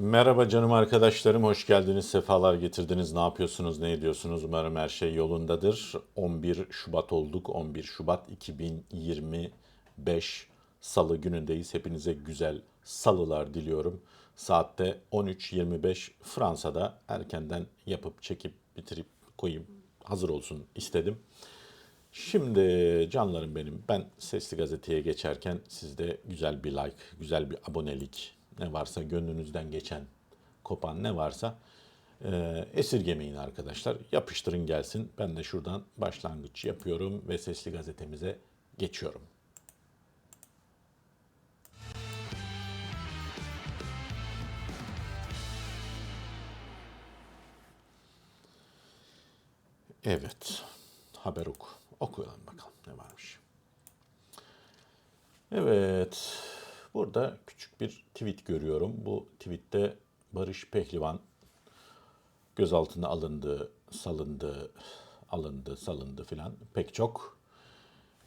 Merhaba canım arkadaşlarım, hoş geldiniz, sefalar getirdiniz. Ne yapıyorsunuz, ne ediyorsunuz? Umarım her şey yolundadır. 11 Şubat olduk, 11 Şubat 2025 Salı günündeyiz. Hepinize güzel salılar diliyorum. Saatte 13.25 Fransa'da erkenden yapıp çekip bitirip koyayım hazır olsun istedim. Şimdi canlarım benim ben Sesli Gazete'ye geçerken sizde güzel bir like, güzel bir abonelik ne varsa gönlünüzden geçen, kopan ne varsa e, esirgemeyin arkadaşlar. Yapıştırın gelsin. Ben de şuradan başlangıç yapıyorum ve Sesli Gazetemize geçiyorum. Evet. Haber oku. Okuyalım bakalım ne varmış. Evet. Burada küçük bir tweet görüyorum. Bu tweette Barış Pehlivan gözaltına alındı, salındı, alındı, salındı filan pek çok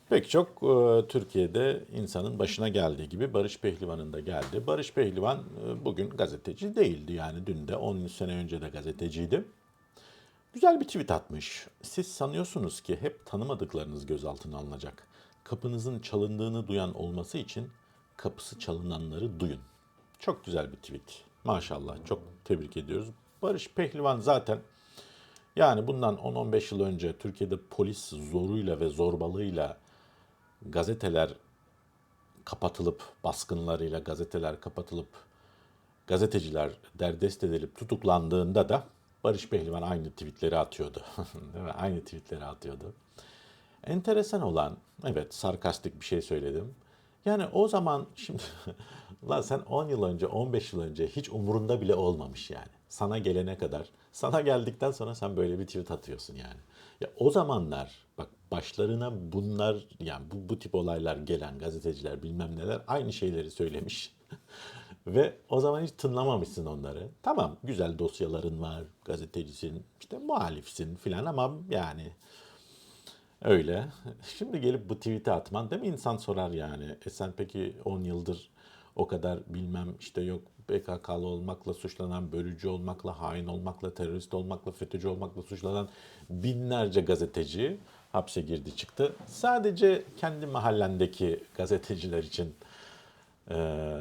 pek çok e, Türkiye'de insanın başına geldiği gibi Barış Pehlivan'ın da geldi. Barış Pehlivan e, bugün gazeteci değildi yani dün de 10 sene önce de gazeteciydi. Güzel bir tweet atmış. Siz sanıyorsunuz ki hep tanımadıklarınız gözaltına alınacak. Kapınızın çalındığını duyan olması için kapısı çalınanları duyun. Çok güzel bir tweet. Maşallah çok tebrik ediyoruz. Barış Pehlivan zaten yani bundan 10-15 yıl önce Türkiye'de polis zoruyla ve zorbalığıyla gazeteler kapatılıp baskınlarıyla gazeteler kapatılıp gazeteciler derdest edilip tutuklandığında da Barış Pehlivan aynı tweetleri atıyordu. Değil mi? Aynı tweetleri atıyordu. Enteresan olan, evet sarkastik bir şey söyledim. Yani o zaman şimdi, lan sen 10 yıl önce, 15 yıl önce hiç umurunda bile olmamış yani. Sana gelene kadar, sana geldikten sonra sen böyle bir tweet atıyorsun yani. Ya o zamanlar bak başlarına bunlar yani bu, bu tip olaylar gelen gazeteciler bilmem neler aynı şeyleri söylemiş. Ve o zaman hiç tınlamamışsın onları. Tamam güzel dosyaların var, gazetecisin, işte muhalifsin filan ama yani öyle. Şimdi gelip bu tweet'i atman değil mi insan sorar yani. E sen peki 10 yıldır o kadar bilmem işte yok PKK'lı olmakla suçlanan, bölücü olmakla, hain olmakla, terörist olmakla, FETÖ'cü olmakla suçlanan binlerce gazeteci hapse girdi çıktı. Sadece kendi mahallendeki gazeteciler için ee,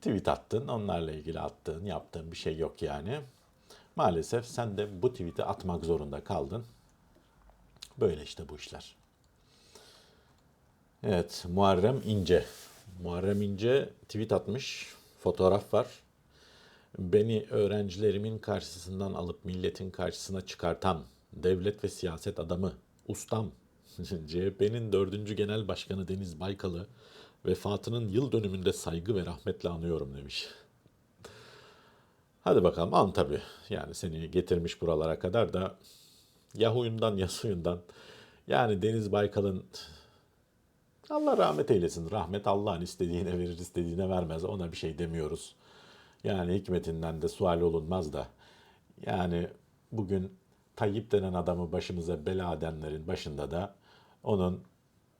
tweet attın, onlarla ilgili attığın, yaptığın bir şey yok yani. Maalesef sen de bu tweet'i atmak zorunda kaldın. Böyle işte bu işler. Evet, Muharrem İnce. Muharrem İnce tweet atmış, fotoğraf var. Beni öğrencilerimin karşısından alıp milletin karşısına çıkartan devlet ve siyaset adamı, ustam, CHP'nin dördüncü genel başkanı Deniz Baykal'ı vefatının yıl dönümünde saygı ve rahmetle anıyorum demiş. Hadi bakalım an tabii. Yani seni getirmiş buralara kadar da ya huyundan ya suyundan. Yani Deniz Baykal'ın Allah rahmet eylesin. Rahmet Allah'ın istediğine verir, istediğine vermez. Ona bir şey demiyoruz. Yani hikmetinden de sual olunmaz da. Yani bugün Tayyip denen adamı başımıza bela edenlerin başında da onun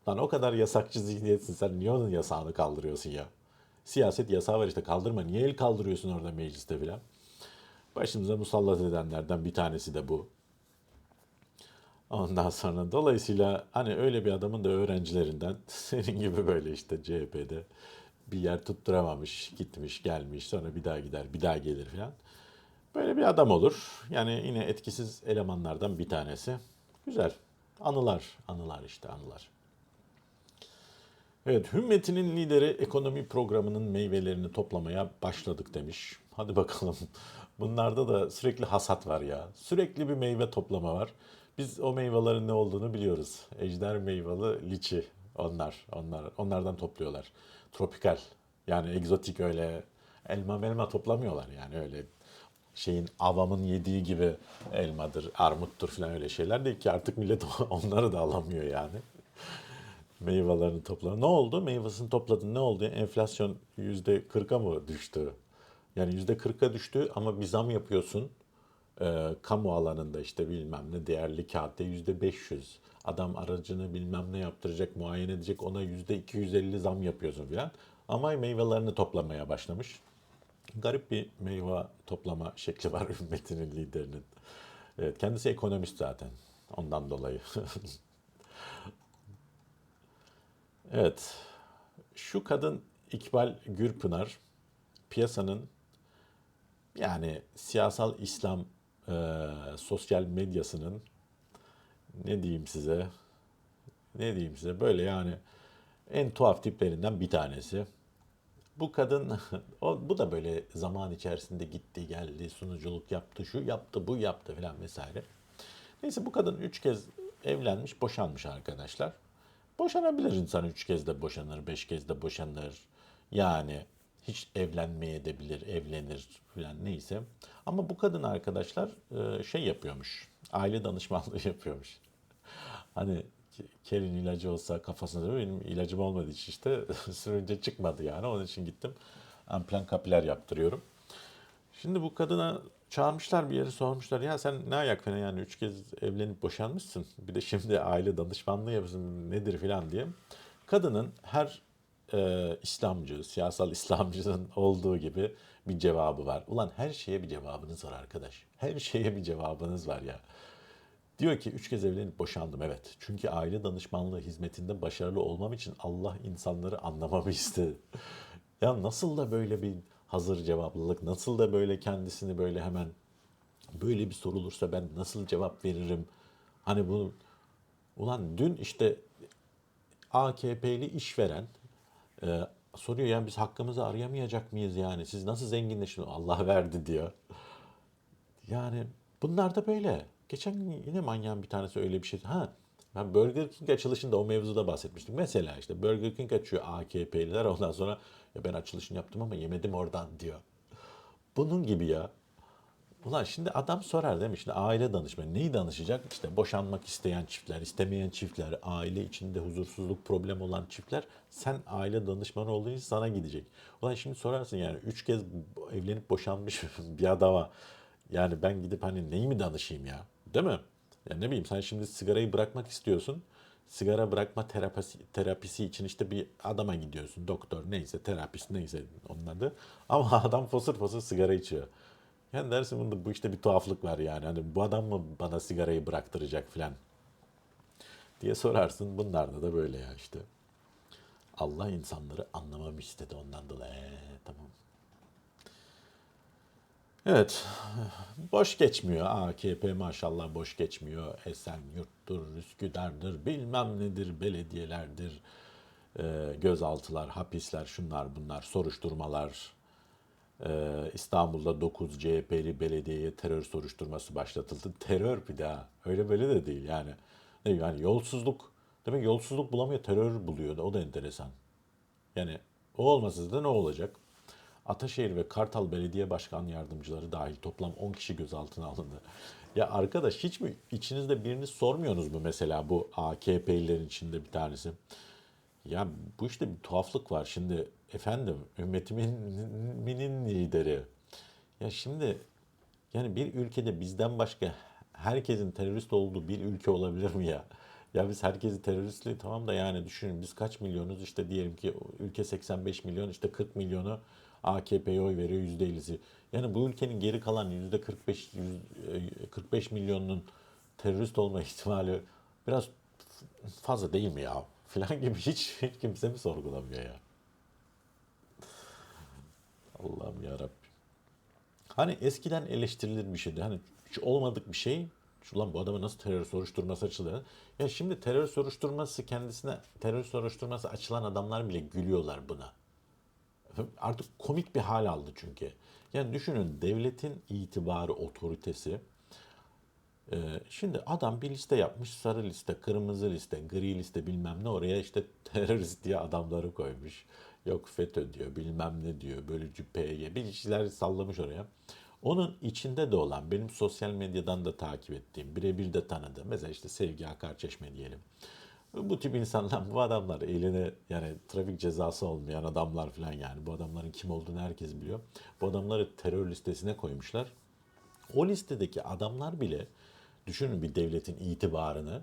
Lan o kadar yasakçı zihniyetsin sen niye onun yasağını kaldırıyorsun ya? Siyaset yasağı var işte kaldırma. Niye el kaldırıyorsun orada mecliste filan? Başımıza musallat edenlerden bir tanesi de bu. Ondan sonra dolayısıyla hani öyle bir adamın da öğrencilerinden senin gibi böyle işte CHP'de bir yer tutturamamış, gitmiş, gelmiş, sonra bir daha gider, bir daha gelir falan. Böyle bir adam olur. Yani yine etkisiz elemanlardan bir tanesi. Güzel. Anılar, anılar işte anılar. Evet, Hümmetinin lideri ekonomi programının meyvelerini toplamaya başladık demiş. Hadi bakalım. Bunlarda da sürekli hasat var ya. Sürekli bir meyve toplama var. Biz o meyvelerin ne olduğunu biliyoruz. Ejder meyveli liçi onlar. Onlar onlardan topluyorlar. Tropikal. Yani egzotik öyle elma melma toplamıyorlar yani öyle şeyin avamın yediği gibi elmadır, armuttur falan öyle şeyler değil ki artık millet onları da alamıyor yani meyvelerini topla. Ne oldu? Meyvesini topladın. Ne oldu? Enflasyon yüzde kırka mı düştü? Yani yüzde kırka düştü ama bir zam yapıyorsun. Ee, kamu alanında işte bilmem ne değerli kağıtta yüzde 500. Adam aracını bilmem ne yaptıracak, muayene edecek ona yüzde 250 zam yapıyorsun filan. Ama meyvelerini toplamaya başlamış. Garip bir meyve toplama şekli var ümmetinin liderinin. Evet, kendisi ekonomist zaten. Ondan dolayı. evet. Şu kadın İkbal Gürpınar piyasanın yani siyasal İslam e, sosyal medyasının ne diyeyim size ne diyeyim size böyle yani en tuhaf tiplerinden bir tanesi. Bu kadın o, bu da böyle zaman içerisinde gitti geldi sunuculuk yaptı şu yaptı bu yaptı filan vesaire. Neyse bu kadın üç kez evlenmiş boşanmış arkadaşlar. Boşanabilir insan üç kez de boşanır beş kez de boşanır. Yani hiç evlenmeye de bilir evlenir filan neyse. Ama bu kadın arkadaşlar e, şey yapıyormuş aile danışmanlığı yapıyormuş. Hani kelin ilacı olsa mi? benim ilacım olmadığı için işte sürünce çıkmadı yani. Onun için gittim amplan kapiler yaptırıyorum. Şimdi bu kadına çağırmışlar bir yere sormuşlar. Ya sen ne ayak fena yani üç kez evlenip boşanmışsın. Bir de şimdi aile danışmanlığı yapıyorsun nedir filan diye. Kadının her e, İslamcı, siyasal İslamcının olduğu gibi bir cevabı var. Ulan her şeye bir cevabınız var arkadaş. Her şeye bir cevabınız var ya. Diyor ki üç kez evlenip boşandım evet. Çünkü aile danışmanlığı hizmetinde başarılı olmam için Allah insanları anlamamı istedi. Ya nasıl da böyle bir hazır cevaplılık, nasıl da böyle kendisini böyle hemen böyle bir sorulursa ben nasıl cevap veririm? Hani bu ulan dün işte AKP'li işveren e, soruyor yani biz hakkımızı arayamayacak mıyız yani? Siz nasıl zenginleşin? Allah verdi diyor. Yani bunlar da böyle. Geçen gün yine manyağın bir tanesi öyle bir şey. Ha ben Burger King açılışında o mevzuda bahsetmiştim. Mesela işte Burger King açıyor AKP'liler ondan sonra ya ben açılışını yaptım ama yemedim oradan diyor. Bunun gibi ya. Ulan şimdi adam sorar değil mi? Aile danışmanı neyi danışacak? İşte boşanmak isteyen çiftler, istemeyen çiftler, aile içinde huzursuzluk problem olan çiftler sen aile danışmanı olduğun için sana gidecek. Ulan şimdi sorarsın yani üç kez evlenip boşanmış bir adama yani ben gidip hani neyi mi danışayım ya? Değil mi? Ya ne bileyim sen şimdi sigarayı bırakmak istiyorsun. Sigara bırakma terapisi, terapisi için işte bir adama gidiyorsun. Doktor neyse terapist neyse onun adı. Ama adam fosur fosur sigara içiyor. Yani dersin bunda bu işte bir tuhaflık var yani. Hani bu adam mı bana sigarayı bıraktıracak filan diye sorarsın. Bunlarda da böyle ya işte. Allah insanları anlamamı istedi ondan dolayı. Ee, tamam. Evet, boş geçmiyor. AKP maşallah boş geçmiyor. Esenyurt'tur, Üsküdar'dır, bilmem nedir, belediyelerdir, e, gözaltılar, hapisler, şunlar bunlar, soruşturmalar. E, İstanbul'da 9 CHP'li belediyeye terör soruşturması başlatıldı. Terör bir daha. Öyle böyle de değil yani. Yani yolsuzluk. Demek yolsuzluk bulamıyor, terör buluyor da o da enteresan. Yani o olmasın da ne olacak? Ataşehir ve Kartal Belediye Başkan Yardımcıları dahil toplam 10 kişi gözaltına alındı. Ya arkadaş hiç mi içinizde birini sormuyorsunuz mu mesela bu AKP'lilerin içinde bir tanesi? Ya bu işte bir tuhaflık var. Şimdi efendim ümmetimin lideri. Ya şimdi yani bir ülkede bizden başka herkesin terörist olduğu bir ülke olabilir mi ya? Ya biz herkesi teröristli tamam da yani düşünün biz kaç milyonuz işte diyelim ki ülke 85 milyon işte 40 milyonu AKP'ye oy veriyor %50'si. Yani bu ülkenin geri kalan %45 45 milyonunun terörist olma ihtimali biraz fazla değil mi ya? Falan gibi hiç, hiç kimse mi sorgulamıyor ya? Allah'ım ya Rabbim. Hani eskiden eleştirilir bir şeydi. Hani hiç olmadık bir şey. Şu lan bu adama nasıl terör soruşturması açılıyor? Ya şimdi terör soruşturması kendisine terör soruşturması açılan adamlar bile gülüyorlar buna artık komik bir hal aldı çünkü. Yani düşünün devletin itibarı, otoritesi. Ee, şimdi adam bir liste yapmış. Sarı liste, kırmızı liste, gri liste bilmem ne. Oraya işte terörist diye adamları koymuş. Yok FETÖ diyor, bilmem ne diyor, bölücü PYD bir şeyler sallamış oraya. Onun içinde de olan, benim sosyal medyadan da takip ettiğim, birebir de tanıdığım, mesela işte Sevgi Akar Çeşme diyelim. Bu tip insanlar, bu adamlar eline yani trafik cezası olmayan adamlar falan yani. Bu adamların kim olduğunu herkes biliyor. Bu adamları terör listesine koymuşlar. O listedeki adamlar bile düşünün bir devletin itibarını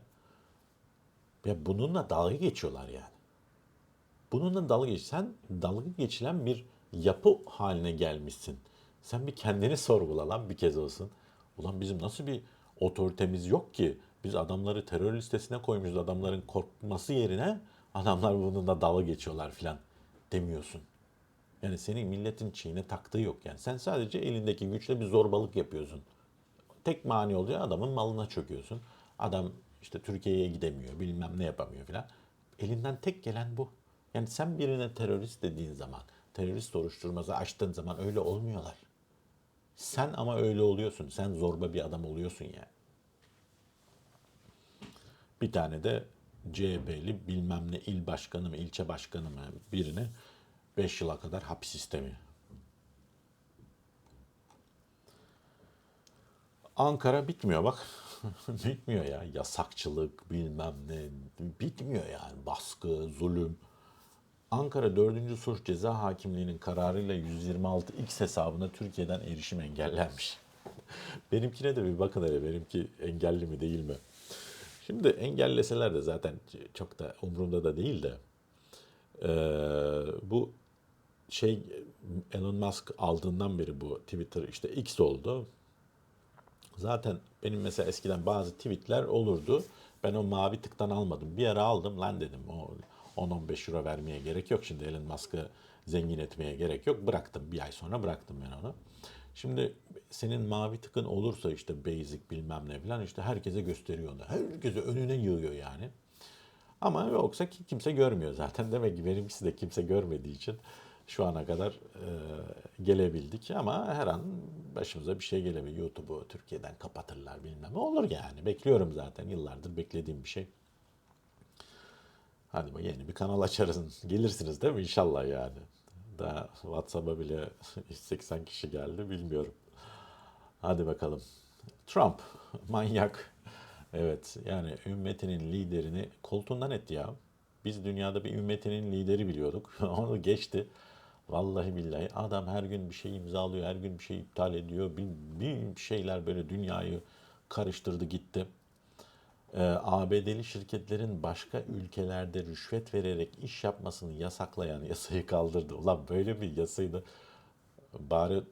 ve bununla dalga geçiyorlar yani. Bununla dalga geç. Sen dalga geçilen bir yapı haline gelmişsin. Sen bir kendini sorgula lan bir kez olsun. Ulan bizim nasıl bir otoritemiz yok ki? Biz adamları terör listesine koymuşuz. Adamların korkması yerine adamlar bununla dalga geçiyorlar filan demiyorsun. Yani senin milletin çiğne taktığı yok yani. Sen sadece elindeki güçle bir zorbalık yapıyorsun. Tek mani oluyor adamın malına çöküyorsun. Adam işte Türkiye'ye gidemiyor, bilmem ne yapamıyor filan. Elinden tek gelen bu. Yani sen birine terörist dediğin zaman, terörist soruşturması açtığın zaman öyle olmuyorlar. Sen ama öyle oluyorsun. Sen zorba bir adam oluyorsun yani. Bir tane de CHP'li bilmem ne il başkanı mı, ilçe başkanı mı birini 5 yıla kadar hapis istemiyor. Ankara bitmiyor bak. bitmiyor ya. Yasakçılık bilmem ne. Bitmiyor yani. Baskı, zulüm. Ankara 4. Suç Ceza Hakimliği'nin kararıyla 126 X hesabına Türkiye'den erişim engellenmiş. Benimkine de bir bakın hele benimki engelli mi değil mi? Şimdi engelleseler de zaten çok da umurumda da değil de eee, bu şey Elon Musk aldığından beri bu Twitter işte X oldu. Zaten benim mesela eskiden bazı tweetler olurdu. Ben o mavi tıktan almadım. Bir ara aldım lan dedim. O 10-15 euro vermeye gerek yok. Şimdi Elon Musk'ı zengin etmeye gerek yok. Bıraktım. Bir ay sonra bıraktım ben onu. Şimdi senin mavi tıkın olursa işte basic bilmem ne falan işte herkese gösteriyor onu. Herkese önüne yığıyor yani. Ama yoksa ki kimse görmüyor zaten. Demek ki benimkisi de kimse görmediği için şu ana kadar e, gelebildik. Ama her an başımıza bir şey gelebilir. YouTube'u Türkiye'den kapatırlar bilmem ne. Olur yani. Bekliyorum zaten. Yıllardır beklediğim bir şey. Hadi bak yeni bir kanal açarız. Gelirsiniz değil mi? İnşallah yani. Daha WhatsApp'a bile 180 kişi geldi bilmiyorum. Hadi bakalım. Trump manyak. Evet yani ümmetinin liderini koltuğundan etti ya. Biz dünyada bir ümmetinin lideri biliyorduk. Onu geçti. Vallahi billahi adam her gün bir şey imzalıyor, her gün bir şey iptal ediyor. Bir, bir şeyler böyle dünyayı karıştırdı gitti. Ee, ABD'li şirketlerin başka ülkelerde rüşvet vererek iş yapmasını yasaklayan yasayı kaldırdı. Ulan böyle bir yasayı da bari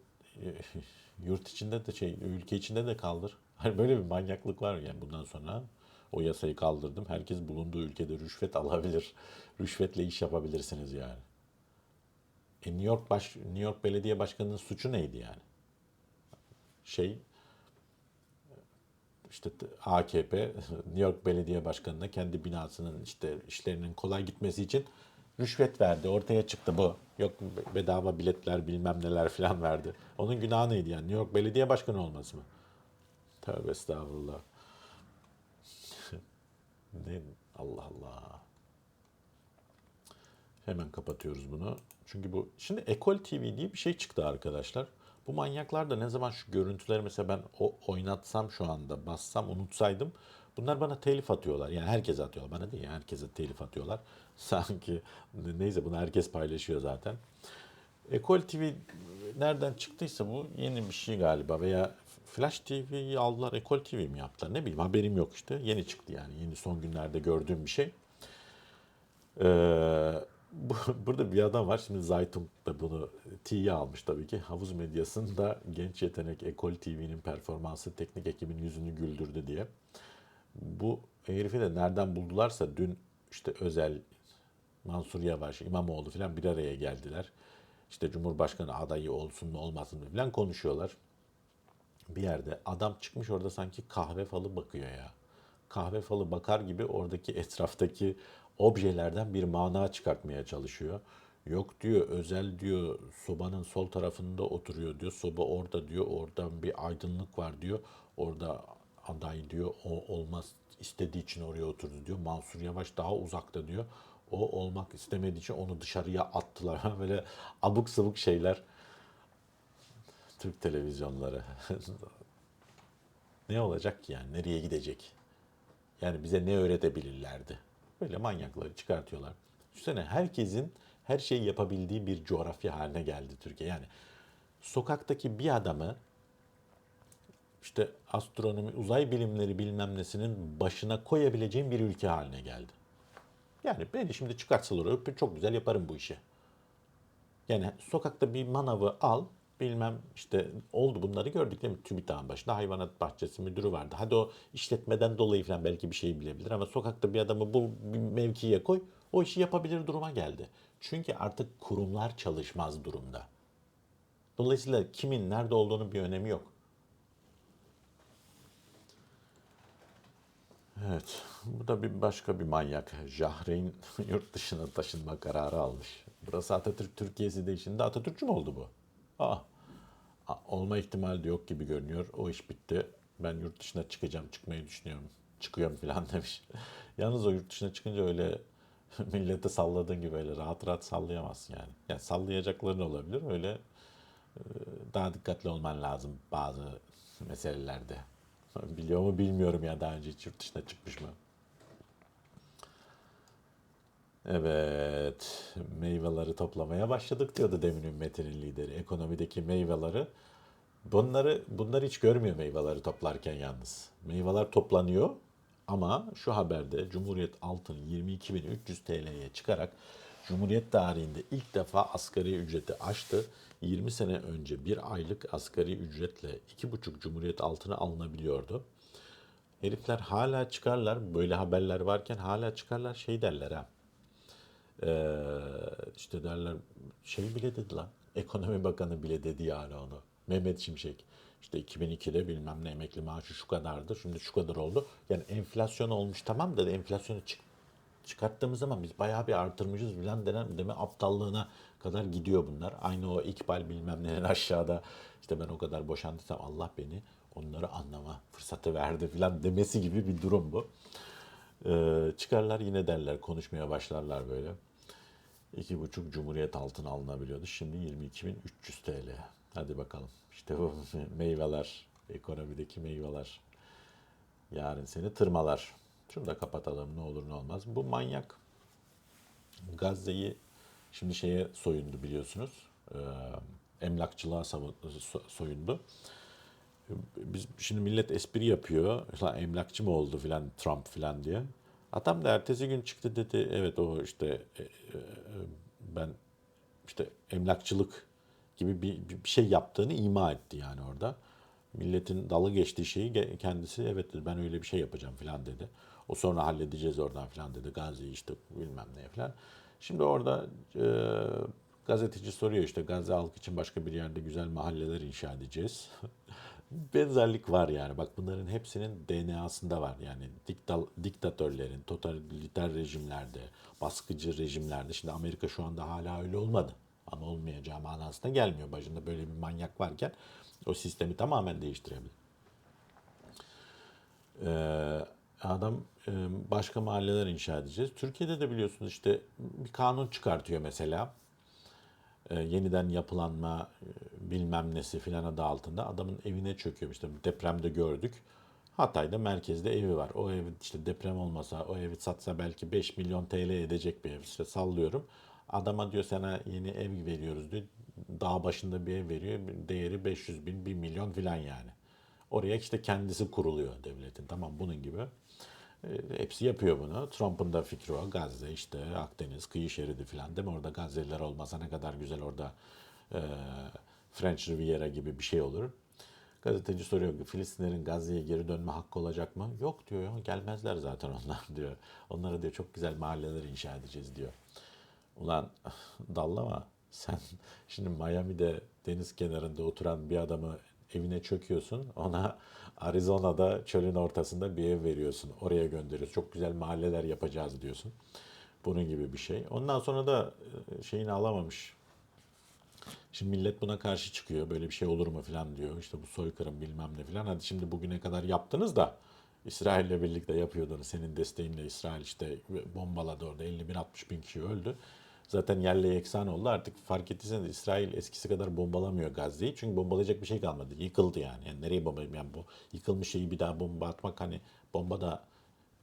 e, yurt içinde de şey ülke içinde de kaldır. Hani böyle bir manyaklık var yani bundan sonra o yasayı kaldırdım. Herkes bulunduğu ülkede rüşvet alabilir. Rüşvetle iş yapabilirsiniz yani. E New York baş New York Belediye Başkanı'nın suçu neydi yani? Şey işte AKP New York Belediye Başkanı'na kendi binasının işte işlerinin kolay gitmesi için rüşvet verdi. Ortaya çıktı bu. Yok bedava biletler bilmem neler falan verdi. Onun günahı neydi yani? New York Belediye Başkanı olması mı? Tövbe estağfurullah. ne? Allah Allah. Hemen kapatıyoruz bunu. Çünkü bu şimdi Ekol TV diye bir şey çıktı arkadaşlar. Bu manyaklar da ne zaman şu görüntüleri mesela ben o oynatsam şu anda bassam unutsaydım bunlar bana telif atıyorlar. Yani herkese atıyorlar. Bana değil herkese telif atıyorlar. Sanki neyse bunu herkes paylaşıyor zaten. Ekol TV nereden çıktıysa bu yeni bir şey galiba veya Flash TV'yi aldılar Ekol TV mi yaptılar ne bileyim haberim yok işte. Yeni çıktı yani yeni son günlerde gördüğüm bir şey. Ee, burada bir adam var. Şimdi Zaytung da bunu T'ye almış tabii ki. Havuz medyasında genç yetenek Ekol TV'nin performansı teknik ekibin yüzünü güldürdü diye. Bu herifi de nereden buldularsa dün işte Özel, Mansur Yavaş, İmamoğlu falan bir araya geldiler. İşte Cumhurbaşkanı adayı olsun mu olmasın mı falan konuşuyorlar bir yerde adam çıkmış orada sanki kahve falı bakıyor ya. Kahve falı bakar gibi oradaki etraftaki objelerden bir mana çıkartmaya çalışıyor. Yok diyor özel diyor sobanın sol tarafında oturuyor diyor. Soba orada diyor. Oradan bir aydınlık var diyor. Orada aday diyor o olmaz istediği için oraya oturdu diyor. Mansur Yavaş daha uzakta diyor. O olmak istemediği için onu dışarıya attılar. Böyle abuk sabuk şeyler. Türk televizyonları. ne olacak ki yani? Nereye gidecek? Yani bize ne öğretebilirlerdi? Böyle manyakları çıkartıyorlar. Düşünsene herkesin her şeyi yapabildiği bir coğrafya haline geldi Türkiye. Yani sokaktaki bir adamı işte astronomi, uzay bilimleri bilmem nesinin başına koyabileceğim bir ülke haline geldi. Yani beni şimdi çıkartsalar öp çok güzel yaparım bu işi. Yani sokakta bir manavı al, bilmem işte oldu bunları gördük değil mi? TÜBİTAK'ın başında hayvanat bahçesi müdürü vardı. Hadi o işletmeden dolayı falan belki bir şey bilebilir ama sokakta bir adamı bul bir mevkiye koy o işi yapabilir duruma geldi. Çünkü artık kurumlar çalışmaz durumda. Dolayısıyla kimin nerede olduğunu bir önemi yok. Evet, bu da bir başka bir manyak. Jahreyn yurt dışına taşınma kararı almış. Burası Atatürk Türkiye'si de şimdi Atatürkçü mü oldu bu? Aa, olma ihtimali de yok gibi görünüyor. O iş bitti. Ben yurt dışına çıkacağım, çıkmayı düşünüyorum. Çıkıyorum falan demiş. Yalnız o yurt dışına çıkınca öyle millete salladığın gibi öyle rahat rahat sallayamazsın yani. Yani sallayacakların olabilir. Öyle daha dikkatli olman lazım bazı meselelerde. Biliyor mu bilmiyorum ya daha önce hiç yurt dışına çıkmış mı? Evet, meyveleri toplamaya başladık diyordu demin Ümmetinin lideri. Ekonomideki meyveleri. Bunları bunları hiç görmüyor meyveleri toplarken yalnız. Meyveler toplanıyor ama şu haberde Cumhuriyet altın 22.300 TL'ye çıkarak Cumhuriyet tarihinde ilk defa asgari ücreti aştı. 20 sene önce bir aylık asgari ücretle 2,5 Cumhuriyet altını alınabiliyordu. Herifler hala çıkarlar böyle haberler varken hala çıkarlar şey derler ha. Ee, işte derler şey bile dedi lan. Ekonomi Bakanı bile dedi yani onu. Mehmet Şimşek. İşte 2002'de bilmem ne emekli maaşı şu kadardı. Şimdi şu kadar oldu. Yani enflasyon olmuş tamam da enflasyonu çık çıkarttığımız zaman biz bayağı bir artırmışız filan denen deme aptallığına kadar gidiyor bunlar. Aynı o İkbal bilmem neler aşağıda işte ben o kadar boşandıysam Allah beni onları anlama fırsatı verdi filan demesi gibi bir durum bu. Ee, çıkarlar yine derler konuşmaya başlarlar böyle. İki buçuk Cumhuriyet altın alınabiliyordu. Şimdi 22.300 TL. Hadi bakalım. İşte bu meyveler, ekonomideki meyveler. Yarın seni tırmalar. Şunu da kapatalım ne olur ne olmaz. Bu manyak Gazze'yi şimdi şeye soyundu biliyorsunuz. Ee, emlakçılığa soyundu. Biz şimdi millet espri yapıyor. Emlakçı mı oldu filan Trump filan diye. Adam da ertesi gün çıktı dedi evet o işte e, e, ben işte emlakçılık gibi bir, bir şey yaptığını ima etti yani orada. Milletin dalı geçtiği şeyi kendisi evet dedi, ben öyle bir şey yapacağım filan dedi. O sonra halledeceğiz oradan filan dedi. Gazze işte bilmem ne filan. Şimdi orada e, gazeteci soruyor işte Gazze halkı için başka bir yerde güzel mahalleler inşa edeceğiz. Benzerlik var yani. Bak bunların hepsinin DNA'sında var. Yani diktal, diktatörlerin, totaliter rejimlerde, baskıcı rejimlerde. Şimdi Amerika şu anda hala öyle olmadı. Ama olmayacağı manasına gelmiyor. Başında böyle bir manyak varken o sistemi tamamen değiştirebilir. Ee, adam e, başka mahalleler inşa edeceğiz. Türkiye'de de biliyorsunuz işte bir kanun çıkartıyor mesela. E, yeniden yapılanma e, bilmem nesi filan adı altında adamın evine çöküyor. İşte depremde gördük. Hatay'da merkezde evi var. O ev işte deprem olmasa o evi satsa belki 5 milyon TL edecek bir ev. İşte sallıyorum. Adama diyor sana yeni ev veriyoruz diyor. Dağ başında bir ev veriyor. Değeri 500 bin, 1 milyon filan yani. Oraya işte kendisi kuruluyor devletin. Tamam bunun gibi. E, hepsi yapıyor bunu. Trump'ın da fikri o. Gazze işte Akdeniz kıyı şeridi falan değil mi? Orada Gazze'liler olmasa ne kadar güzel orada e, French Riviera gibi bir şey olur. Gazeteci soruyor Filistinlerin Gazze'ye geri dönme hakkı olacak mı? Yok diyor ya gelmezler zaten onlar diyor. Onlara diyor çok güzel mahalleler inşa edeceğiz diyor. Ulan dallama sen şimdi Miami'de deniz kenarında oturan bir adamı evine çöküyorsun. Ona Arizona'da çölün ortasında bir ev veriyorsun. Oraya gönderiyorsun. Çok güzel mahalleler yapacağız diyorsun. Bunun gibi bir şey. Ondan sonra da e, şeyini alamamış. Şimdi millet buna karşı çıkıyor. Böyle bir şey olur mu falan diyor. İşte bu soykırım bilmem ne falan. Hadi şimdi bugüne kadar yaptınız da İsrail'le birlikte yapıyordunuz. Senin desteğinle İsrail işte bombaladı orada 50 bin 60 bin kişi öldü. Zaten yerle yeksan oldu. Artık fark ettiyseniz İsrail eskisi kadar bombalamıyor Gazze'yi. Çünkü bombalayacak bir şey kalmadı. Yıkıldı yani. yani nereye bomba yani bu yıkılmış şeyi bir daha bomba atmak hani bomba da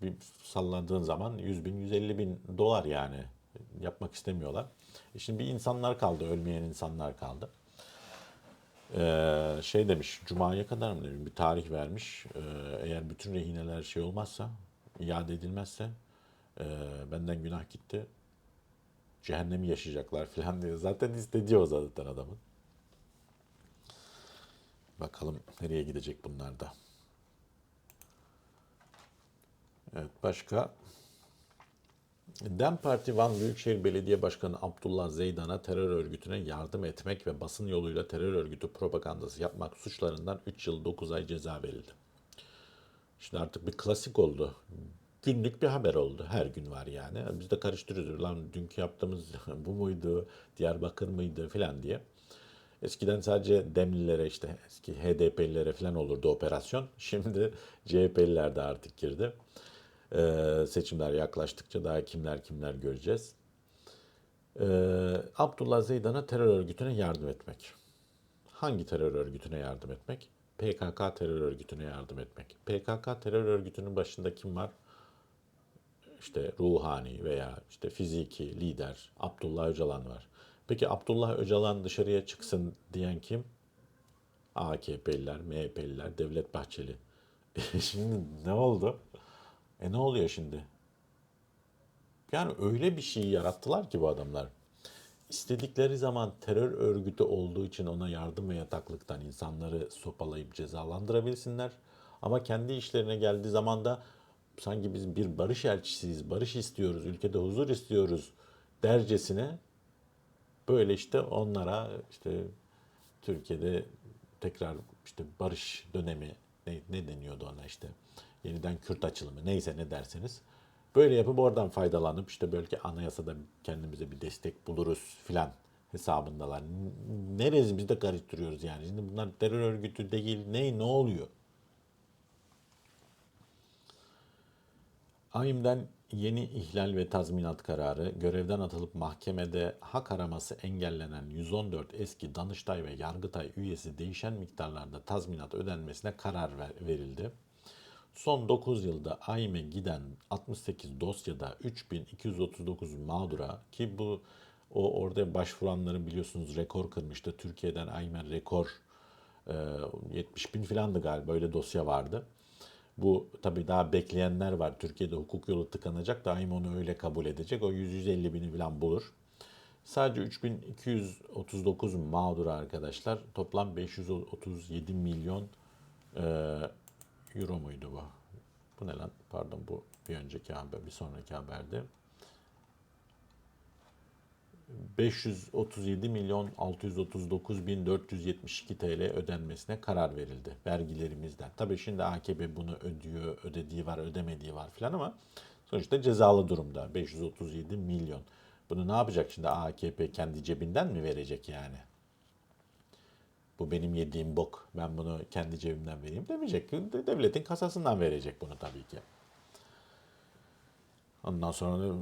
bir sallandığın zaman 100 bin 150 bin dolar yani yapmak istemiyorlar. E şimdi bir insanlar kaldı. Ölmeyen insanlar kaldı. Ee, şey demiş, Cuma'ya kadar mı demiş, bir tarih vermiş. Ee, eğer bütün rehineler şey olmazsa, iade edilmezse e, benden günah gitti. Cehennemi yaşayacaklar falan diye. Zaten istediği o zaten adamın. Bakalım nereye gidecek bunlar da. Evet başka. DEM Parti Van Büyükşehir Belediye Başkanı Abdullah Zeydan'a terör örgütüne yardım etmek ve basın yoluyla terör örgütü propagandası yapmak suçlarından 3 yıl 9 ay ceza verildi. Şimdi artık bir klasik oldu. Günlük bir haber oldu. Her gün var yani. Biz de karıştırıyoruz. Lan dünkü yaptığımız bu muydu, Diyarbakır mıydı falan diye. Eskiden sadece Demlilere işte eski HDP'lilere falan olurdu operasyon. Şimdi CHP'liler de artık girdi. Ee, seçimler yaklaştıkça daha kimler kimler göreceğiz. Ee, Abdullah Zeydan'a terör örgütüne yardım etmek. Hangi terör örgütüne yardım etmek? PKK terör örgütüne yardım etmek. PKK terör örgütünün başında kim var? İşte ruhani veya işte fiziki lider Abdullah Öcalan var. Peki Abdullah Öcalan dışarıya çıksın diyen kim? AKP'liler, MHP'liler, Devlet Bahçeli. şimdi ne oldu? E ne oluyor şimdi? Yani öyle bir şey yarattılar ki bu adamlar. İstedikleri zaman terör örgütü olduğu için ona yardım ve yataklıktan insanları sopalayıp cezalandırabilsinler. Ama kendi işlerine geldiği zaman da sanki biz bir barış elçisiyiz, barış istiyoruz, ülkede huzur istiyoruz dercesine böyle işte onlara işte Türkiye'de tekrar işte barış dönemi ne, ne deniyordu ona işte yeniden Kürt açılımı neyse ne derseniz böyle yapıp oradan faydalanıp işte belki anayasada kendimize bir destek buluruz filan hesabındalar. Neresi biz de karıştırıyoruz yani. Şimdi bunlar terör örgütü değil ne ne oluyor? AİM'den yeni ihlal ve tazminat kararı, görevden atılıp mahkemede hak araması engellenen 114 eski Danıştay ve Yargıtay üyesi değişen miktarlarda tazminat ödenmesine karar ver- verildi. Son 9 yılda AİM'e giden 68 dosyada 3239 mağdura ki bu o orada başvuranların biliyorsunuz rekor kırmıştı. Türkiye'den AİM'e rekor e, 70 bin filandı galiba öyle dosya vardı. Bu tabii daha bekleyenler var. Türkiye'de hukuk yolu tıkanacak. Daim onu öyle kabul edecek. O 100-150 bini falan bulur. Sadece 3239 mağdur arkadaşlar. Toplam 537 milyon e, euro muydu bu? Bu ne lan? Pardon bu bir önceki haber, bir sonraki haberde. 537 milyon 639 bin 472 TL ödenmesine karar verildi vergilerimizden. Tabii şimdi AKP bunu ödüyor, ödediği var, ödemediği var filan ama sonuçta cezalı durumda 537 milyon. Bunu ne yapacak şimdi AKP kendi cebinden mi verecek yani? Bu benim yediğim bok. Ben bunu kendi cebimden vereyim demeyecek. Devletin kasasından verecek bunu tabii ki. Ondan sonra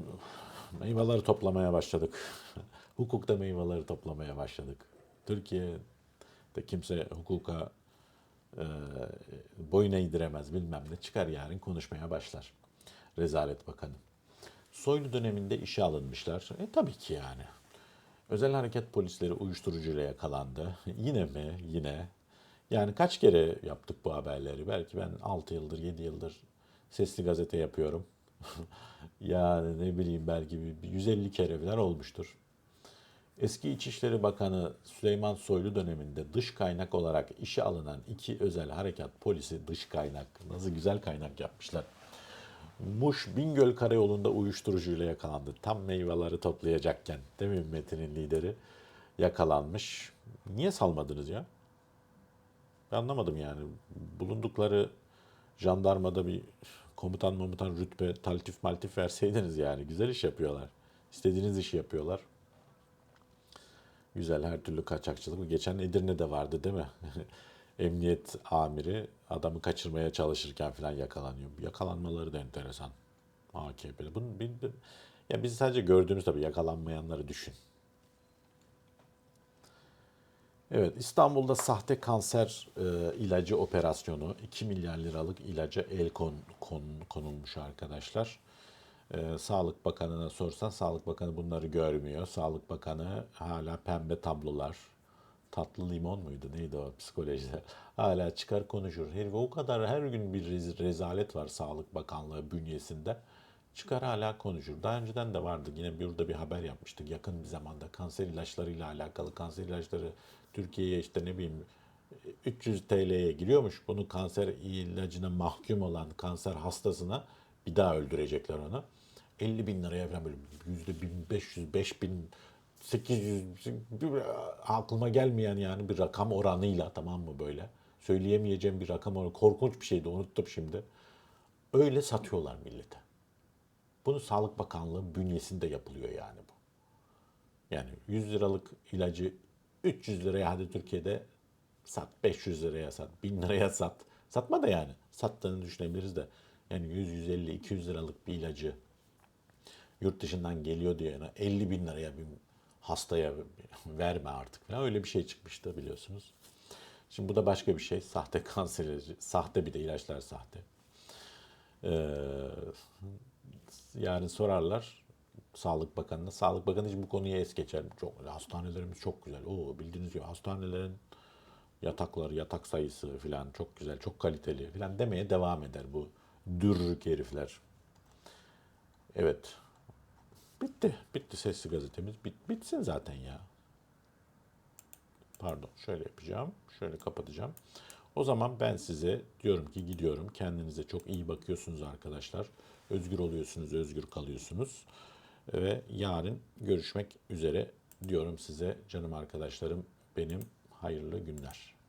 meyveleri toplamaya başladık. Hukukta meyveleri toplamaya başladık. Türkiye'de kimse hukuka e, boyun eğdiremez bilmem ne çıkar yarın konuşmaya başlar. Rezalet Bakanı. Soylu döneminde işe alınmışlar. E tabii ki yani. Özel hareket polisleri uyuşturucuyla yakalandı. Yine mi? Yine. Yani kaç kere yaptık bu haberleri? Belki ben 6 yıldır, 7 yıldır sesli gazete yapıyorum. yani ne bileyim belki bir 150 kere falan olmuştur. Eski İçişleri Bakanı Süleyman Soylu döneminde dış kaynak olarak işe alınan iki özel harekat polisi dış kaynak. Nasıl güzel kaynak yapmışlar. Muş Bingöl Karayolu'nda uyuşturucuyla yakalandı. Tam meyveleri toplayacakken değil mi Metin'in lideri yakalanmış. Niye salmadınız ya? Ben anlamadım yani. Bulundukları jandarmada bir komutan komutan rütbe taltif maltif verseydiniz yani. Güzel iş yapıyorlar. İstediğiniz işi yapıyorlar. Güzel her türlü kaçakçılık. Geçen Edirne'de vardı değil mi? Emniyet amiri adamı kaçırmaya çalışırken falan yakalanıyor. Yakalanmaları da enteresan. AKP'de. Bunu bir- ya biz sadece gördüğümüz tabii yakalanmayanları düşün. Evet, İstanbul'da sahte kanser e, ilacı operasyonu 2 milyar liralık ilaca el kon, kon- konulmuş arkadaşlar. E, Sağlık Bakanı'na sorsan Sağlık Bakanı bunları görmüyor. Sağlık Bakanı hala pembe tablolar, tatlı limon muydu neydi o psikolojide? Hala çıkar konuşur. Herif o kadar her gün bir rez- rezalet var Sağlık Bakanlığı bünyesinde. Çıkar hala konuşur. Daha önceden de vardı. Yine burada bir haber yapmıştık yakın bir zamanda. Kanser ilaçlarıyla alakalı. Kanser ilaçları Türkiye'ye işte ne bileyim 300 TL'ye giriyormuş. Bunu kanser ilacına mahkum olan kanser hastasına bir daha öldürecekler onu. 50 bin liraya falan böyle yüzde 1500, 5000, 800 bir- aklıma gelmeyen yani bir rakam oranıyla tamam mı böyle. Söyleyemeyeceğim bir rakam oranı. Korkunç bir şeydi unuttum şimdi. Öyle satıyorlar millete. Bunu Sağlık Bakanlığı bünyesinde yapılıyor yani bu. Yani 100 liralık ilacı 300 liraya hadi Türkiye'de sat, 500 liraya sat, 1000 liraya sat. Satma da yani. Sattığını düşünebiliriz de. Yani 100, 150, 200 liralık bir ilacı yurt dışından geliyor diye yani 50 bin liraya bir hastaya verme artık falan. Öyle bir şey çıkmıştı biliyorsunuz. Şimdi bu da başka bir şey. Sahte kanser ilacı. Sahte bir de ilaçlar sahte. Ee, yarın sorarlar Sağlık Bakanı'na. Sağlık Bakanı için bu konuyu es geçer. Çok, hastanelerimiz çok güzel. Oo, bildiğiniz gibi hastanelerin yatakları, yatak sayısı falan çok güzel, çok kaliteli falan demeye devam eder bu dürrük herifler. Evet. Bitti. Bitti sesli gazetemiz. Bit, bitsin zaten ya. Pardon. Şöyle yapacağım. Şöyle kapatacağım. O zaman ben size diyorum ki gidiyorum. Kendinize çok iyi bakıyorsunuz arkadaşlar. Özgür oluyorsunuz, özgür kalıyorsunuz. Ve yarın görüşmek üzere diyorum size canım arkadaşlarım. Benim hayırlı günler.